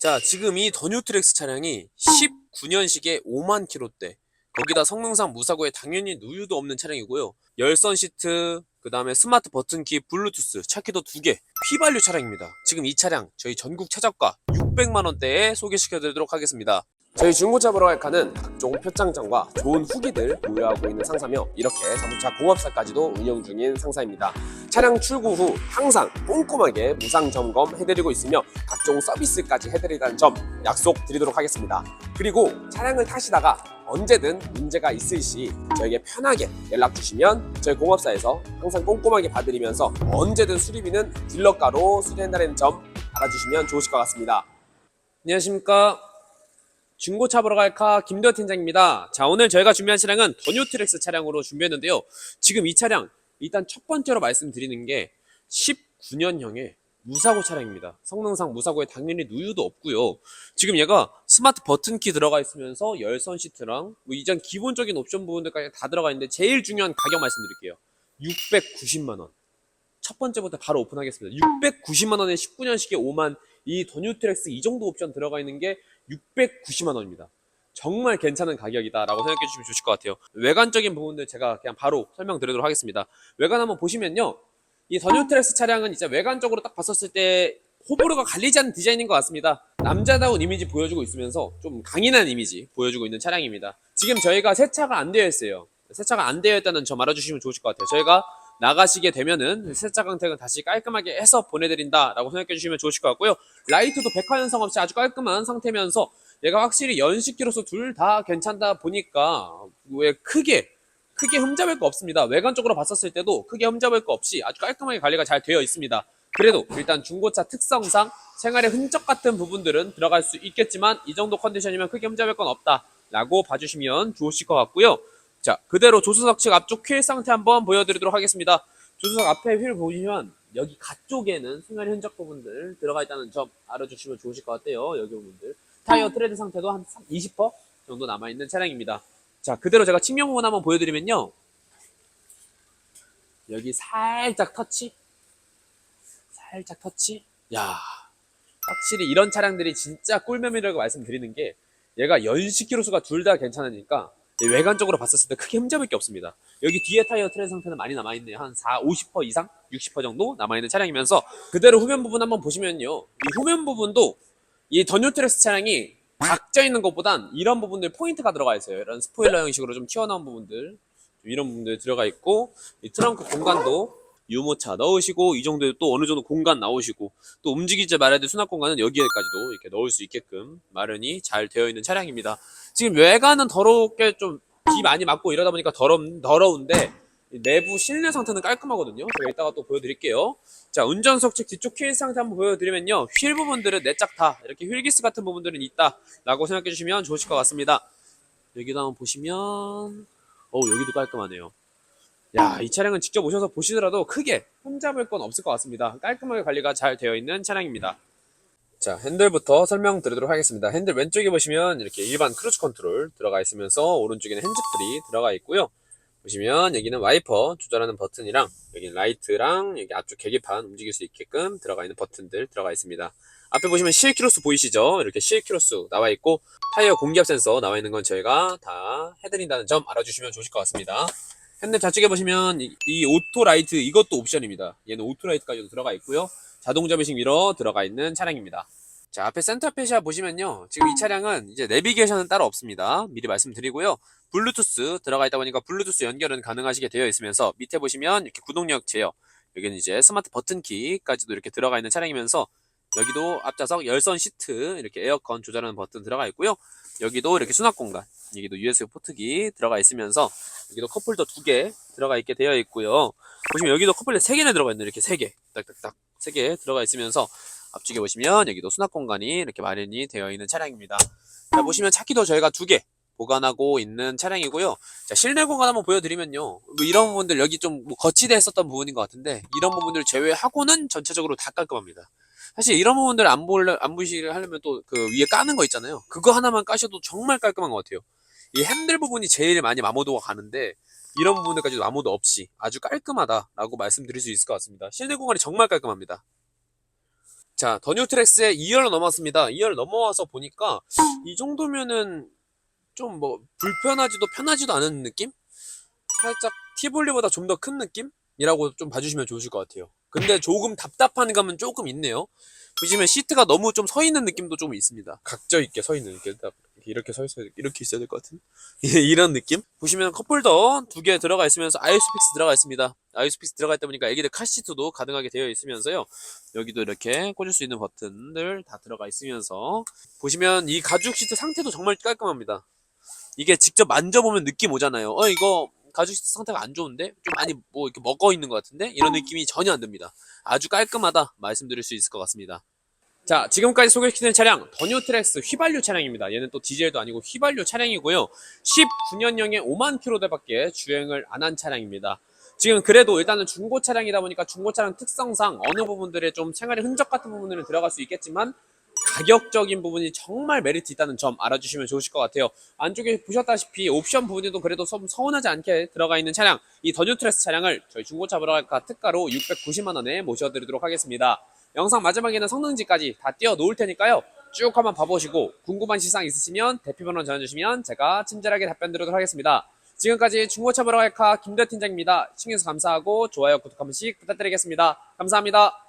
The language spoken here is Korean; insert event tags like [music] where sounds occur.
자, 지금 이 더 뉴트렉스 차량이 19년식에 5만 킬로대. 거기다 성능상 무사고에 당연히 누유도 없는 차량이고요. 열선 시트, 그 다음에 스마트 버튼키, 블루투스, 차키도 두 개. 휘발유 차량입니다. 지금 이 차량 저희 전국 최저가 600만 원대에 소개시켜드리도록 하겠습니다. 저희 중고차 보러 갈 칸은 각종 표창장과 좋은 후기들 보유하고 있는 상사며 이렇게 자동차 공업사까지도 운영 중인 상사입니다. 차량 출고 후 항상 꼼꼼하게 무상 점검 해드리고 있으며 각종 서비스까지 해드리다는 점 약속 드리도록 하겠습니다. 그리고 차량을 타시다가 언제든 문제가 있을 시 저에게 편하게 연락 주시면 저희 공업사에서 항상 꼼꼼하게 봐드리면서 언제든 수리비는 딜러가로 수리한다는 점 알아주시면 좋으실 것 같습니다. 안녕하십니까. 중고차 보러 갈카 김대호 팀장입니다. 자, 오늘 저희가 준비한 차량은 더뉴트렉스 차량으로 준비했는데요. 지금 이 차량, 일단 첫 번째로 말씀드리는 게 19년형의 무사고 차량입니다. 성능상 무사고에 당연히 누유도 없고요. 지금 얘가 스마트 버튼키 들어가 있으면서 열선 시트랑 뭐 이전 기본적인 옵션 부분들까지 다 들어가 있는데 제일 중요한 가격 말씀드릴게요. 690만 원. 첫 번째부터 바로 오픈하겠습니다. 690만 원에 19년식에 5만 이 더뉴트렉스 이 정도 옵션 들어가 있는 게 690만 원입니다. 정말 괜찮은 가격이다라고 생각해 주시면 좋을 것 같아요. 외관적인 부분들 제가 그냥 바로 설명드리도록 하겠습니다. 외관 한번 보시면요. 이 더뉴트렉스 차량은 이제 외관적으로 딱 봤었을 때 호불호가 갈리지 않는 디자인인 것 같습니다. 남자다운 이미지 보여주고 있으면서 좀 강인한 이미지 보여주고 있는 차량입니다. 지금 저희가 세차가 안 되어 있어요. 세차가 안 되어 있다는 점 알아주시면 좋으실 것 같아요. 저희가 나가시게 되면은 세차 강택은 다시 깔끔하게 해서 보내드린다라고 생각해 주시면 좋으실 것 같고요. 라이트도 백화 현상 없이 아주 깔끔한 상태면서 얘가 확실히 연식기로서 둘 다 괜찮다 보니까 왜 크게 크게 흠잡을 거 없습니다. 외관적으로 봤었을 때도 크게 흠잡을 거 없이 아주 깔끔하게 관리가 잘 되어 있습니다. 그래도 일단 중고차 특성상 생활의 흔적 같은 부분들은 들어갈 수 있겠지만 이 정도 컨디션이면 크게 흠잡을 건 없다라고 봐주시면 좋으실 것 같고요. 자, 그대로 조수석 측 앞쪽 휠 상태 한번 보여드리도록 하겠습니다. 조수석 앞에 휠 보시면 여기 가쪽에는 승활의 흔적 부분들 들어가 있다는 점 알아주시면 좋으실 것 같아요. 여기 부분들. 타이어 트레드 상태도 한 20% 정도 남아있는 차량입니다. 자, 그대로 제가 측면 부분 한번 보여드리면요. 여기 살짝 터치. 살짝 터치. 야 확실히 이런 차량들이 진짜 꿀mem이라고 말씀드리는 게 얘가 연식 키로수가 둘 다 괜찮으니까 외관적으로 봤었을 때 크게 흠잡을 게 없습니다. 여기 뒤에 타이어 트레 상태는 많이 남아있네요. 한 4, 50% 이상? 60% 정도 남아있는 차량이면서 그대로 후면 부분 한번 보시면요. 이 후면 부분도 이 더 뉴트렉스 차량이 각져 있는 것보단 이런 부분들 포인트가 들어가 있어요. 이런 스포일러 형식으로 좀 튀어나온 부분들 좀 이런 부분들 들어가 있고 이 트렁크 공간도 유모차 넣으시고 이 정도에 또 어느 정도 공간 나오시고 또 움직이지 말아야 될 수납 공간은 여기에까지도 이렇게 넣을 수 있게끔 마련이 잘 되어 있는 차량입니다. 지금 외관은 더럽게 좀 비 많이 맞고 이러다 보니까 더러, 더러운데 내부 실내 상태는 깔끔하거든요. 제가 이따가 또 보여드릴게요. 자, 운전석 측 뒤쪽 휠 상태 한번 보여드리면요. 휠 부분들은 내짝 다 이렇게 휠기스 같은 부분들은 있다라고 생각해 주시면 좋으실 것 같습니다. 여기도 한번 보시면 어 여기도 깔끔하네요. 야, 이 차량은 직접 오셔서 보시더라도 크게 흠잡을 건 없을 것 같습니다. 깔끔하게 관리가 잘 되어 있는 차량입니다. 자, 핸들부터 설명드리도록 하겠습니다. 핸들 왼쪽에 보시면 이렇게 일반 크루즈 컨트롤 들어가 있으면서 오른쪽에는 핸즈프리 들어가 있고요. 보시면 여기는 와이퍼 조절하는 버튼이랑 여기 라이트랑 여기 앞쪽 계기판 움직일 수 있게끔 들어가 있는 버튼들 들어가 있습니다. 앞에 보시면 실키로수 보이시죠? 이렇게 실키로수 나와 있고 타이어 공기압 센서 나와 있는 건 저희가 다 해드린다는 점 알아주시면 좋으실 것 같습니다. 핸들 좌측에 보시면 이, 이 오토 라이트 이것도 옵션입니다. 얘는 오토 라이트까지도 들어가 있고요. 자동 접이식 미러 들어가 있는 차량입니다. 자, 앞에 센터 페시아 보시면요. 지금 이 차량은 이제 내비게이션은 따로 없습니다. 미리 말씀드리고요. 블루투스 들어가 있다 보니까 블루투스 연결은 가능하시게 되어 있으면서 밑에 보시면 이렇게 구동력 제어 여기는 이제 스마트 버튼키까지도 이렇게 들어가 있는 차량이면서 여기도 앞좌석 열선 시트 이렇게 에어컨 조절하는 버튼 들어가 있고요. 여기도 이렇게 수납 공간 여기도 USB 포트기 들어가 있으면서 여기도 컵홀더 두 개 들어가 있게 되어 있고요. 보시면 여기도 컵홀더 세 개나 들어가 있는 이렇게 세 개, 딱딱딱 세 개 들어가 있으면서 앞쪽에 보시면 여기도 수납 공간이 이렇게 마련이 되어 있는 차량입니다. 자, 보시면 차키도 저희가 두 개 보관하고 있는 차량이고요. 자, 실내 공간 한번 보여드리면요. 뭐 이런 부분들 여기 좀뭐 거치대 했었던 부분인 것 같은데 이런 부분들 제외하고는 전체적으로 다 깔끔합니다. 사실 이런 부분들 안 보려 안 보시려 하려면 또 그 위에 까는 거 있잖아요. 그거 하나만 까셔도 정말 깔끔한 것 같아요. 이 핸들 부분이 제일 많이 마모도가 가는데 이런 부분들까지도 아무도 없이 아주 깔끔하다라고 말씀드릴 수 있을 것 같습니다. 실내 공간이 정말 깔끔합니다. 자, 더 뉴트렉스에 2열 넘었습니다. 2열 넘어와서 보니까 이 정도면은 좀 뭐 불편하지도 편하지도 않은 느낌? 살짝 티볼리보다 좀 더 큰 느낌 이라고 좀 봐주시면 좋으실 것 같아요. 근데 조금 답답한 감은 조금 있네요. 보시면 시트가 너무 좀 서 있는 느낌도 좀 있습니다. 각져 있게 서 있는 느낌. 딱 이렇게 서 있어야 이렇게 있어야 될 것 같은 [laughs] 이런 느낌. 보시면 컵홀더 두 개 들어가 있으면서 아이스픽스 들어가 있습니다. 아이스픽스 들어가 있다 보니까 애기들 카시트도 가능하게 되어 있으면서요. 여기도 이렇게 꽂을 수 있는 버튼들 다 들어가 있으면서 보시면 이 가죽 시트 상태도 정말 깔끔합니다. 이게 직접 만져보면 느낌 오잖아요. 어 이거 가죽 시트 상태가 안 좋은데 좀 많이 뭐 이렇게 먹어 있는 것 같은데 이런 느낌이 전혀 안 듭니다. 아주 깔끔하다 말씀드릴 수 있을 것 같습니다. 자 지금까지 소개시키는 차량 더뉴트렉스 휘발유 차량입니다. 얘는 또 디젤도 아니고 휘발유 차량이고요. 19년형에 5만 킬로대밖에 주행을 안 한 차량입니다. 지금 그래도 일단은 중고 차량이다 보니까 중고 차량 특성상 어느 부분들에 좀 생활의 흔적 같은 부분들은 들어갈 수 있겠지만 가격적인 부분이 정말 메리트 있다는 점 알아주시면 좋으실 것 같아요. 안쪽에 보셨다시피 옵션 부분에도 그래도 좀 서운하지 않게 들어가 있는 차량, 이 더 뉴트레스 차량을 저희 중고차 브라카 특가로 690만 원에 모셔드리도록 하겠습니다. 영상 마지막에는 성능지까지 다 띄워 놓을 테니까요. 쭉 한번 봐보시고 궁금한 시상 있으시면 대피번호 전해주시면 제가 친절하게 답변 드리도록 하겠습니다. 지금까지 중고차 브라카 김대 팀장입니다. 시청해주셔서 감사하고 좋아요, 구독 한 번씩 부탁드리겠습니다. 감사합니다.